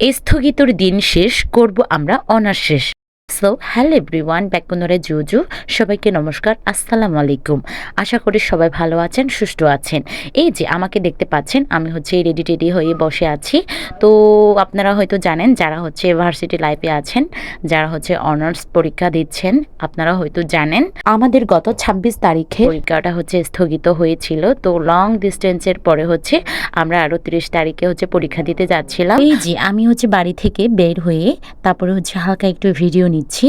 স্থগিতর দিন শেষ করব আমরা অনার শেষ। সো হ্যালো এভরিওয়ান ব্যাকুনরে জুজু সবাইকে নমস্কার, আসসালামু আলাইকুম। আশা করি সবাই ভালো আছেন, সুস্থ আছেন। এই যে আমাকে দেখতে পাচ্ছেন, আমি হচ্ছে রেডি টেডি হয়ে বসে আছি। তো আপনারা হয়তো জানেন, যারা হচ্ছে ভার্সিটি লাইফে আছেন, যারা হচ্ছে অনার্স পরীক্ষা দিচ্ছেন, আপনারা হয়তো জানেন। আমাদের গত ২৬ তারিখে পরীক্ষাটা হচ্ছে স্থগিত হয়েছিল। তো লং ডিস্টেন্সের পরে হচ্ছে আমরা আরও তিরিশ তারিখে হচ্ছে পরীক্ষা দিতে যাচ্ছিলাম। এই যে আমি হচ্ছে বাড়ি থেকে বের হয়ে তারপরে হচ্ছে হালকা একটু ভিডিও নিচ্ছি।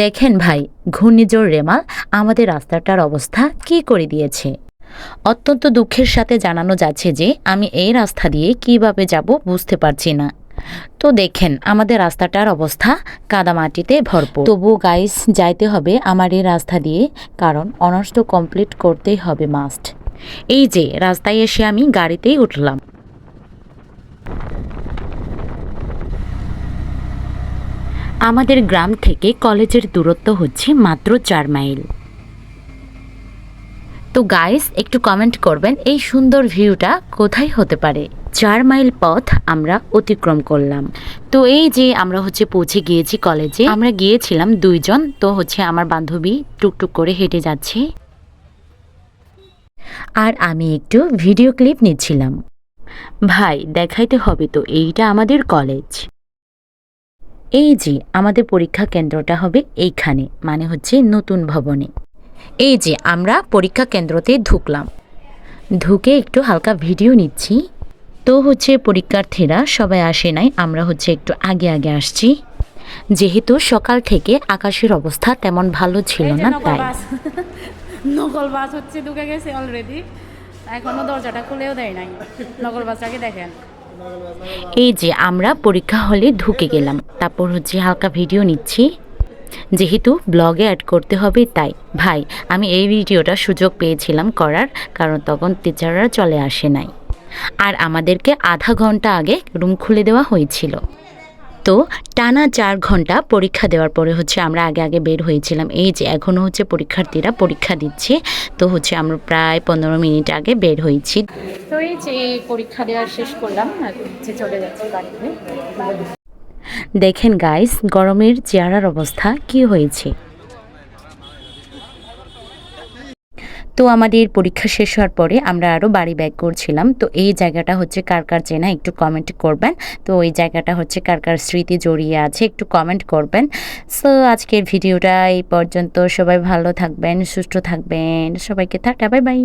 দেখেন ভাই, ঘূর্ণিঝড় রেমাল আমাদের রাস্তাটার অবস্থা কি করে দিয়েছে। অত্যন্ত দুঃখের সাথে জানানো যাচ্ছে যে আমি এই রাস্তা দিয়ে কীভাবে যাব বুঝতে পারছি না। তো দেখেন, আমাদের রাস্তাটার অবস্থা কাদামাটিতে ভরপুর। তবু গাইস যাইতে হবে আমার এই রাস্তা দিয়ে, কারণ অনার্স তো কমপ্লিট করতেই হবে মাস্ট এই যে, রাস্তায় এসে আমি গাড়িতেই উঠলাম। আমাদের গ্রাম থেকে কলেজের দূরত্ব হচ্ছে মাত্র চার মাইল। তো গাইস একটু কমেন্ট করবেন, এই সুন্দর ভিউটা কোথায় হতে পারে? চার মাইল পথ আমরা অতিক্রম করলাম। তো এই যে আমরা হচ্ছে পৌঁছে গিয়েছি কলেজে, আমরা গিয়েছিলাম দুইজন, তো হচ্ছে আমার বান্ধবী টুকটুক করে হেঁটে যাচ্ছে। আর আমি একটু ভিডিও ক্লিপ নিচ্ছিলাম। ভাই, দেখাইতে হবে তো, এইটা আমাদের কলেজ। এই যে আমাদের পরীক্ষা কেন্দ্রটা হবে এইখানে মানে হচ্ছে নতুন ভবনে। এই যে আমরা পরীক্ষা কেন্দ্রতে ঢুকলাম। ঢুকে একটু হালকা ভিডিও নিচ্ছি। তো হচ্ছে পরীক্ষার্থীরা সবাই আসে নাই আমরা হচ্ছে একটু আগে আগে আসছি। যেহেতু সকাল থেকে আকাশের অবস্থা তেমন ভালো ছিল না তাই। নকল বাস হচ্ছে ঢুকে গেছে অলরেডি এখনও দরজাটা খুলেও দেয় নাই। নকল বাসটাকে দেখেন। এই যে আমরা পরীক্ষা হলে ঢুকে গেলাম। তারপর হচ্ছে হালকা ভিডিও নিচ্ছি। যেহেতু ব্লগে অ্যাড করতে হবে তাই। ভাই, আমি এই ভিডিওটা সুযোগ পেয়েছিলাম করার, কারণ তখন টিচাররা চলে আসে নাই। আর আমাদেরকে আধা ঘণ্টা আগে রুম খুলে দেওয়া হয়েছিল। তো টানা চার ঘণ্টা পরীক্ষা দেওয়ার পরে হচ্ছে আমরা আগে আগে বের হয়েছিলাম। এই যে এখনও হচ্ছে পরীক্ষার্থীরা পরীক্ষা দিচ্ছে তো হচ্ছে আমরা প্রায় পনেরো মিনিট আগে বের হয়েছি। তো এই যে পরীক্ষা দেওয়া শেষ করলাম হচ্ছে চলে যাচ্ছি বাড়িতে। দেখেন গাইস গরমের চেয়ারার অবস্থা কি হয়েছে? তো আমাদের পরীক্ষা শেষ হওয়ার পরে আমরা আরও বাড়ি ব্যাক করছিলাম। তো এই জায়গাটা হচ্ছে কার কার চেনা একটু কমেন্ট করবেন। তো এই জায়গাটা হচ্ছে কার কার স্মৃতি জড়িয়ে আছে একটু কমেন্ট করবেন। সো আজকের ভিডিওটা এই পর্যন্ত। সবাই ভালো থাকবেন, সুস্থ থাকবেন। সবাইকে থাকা বাই বাই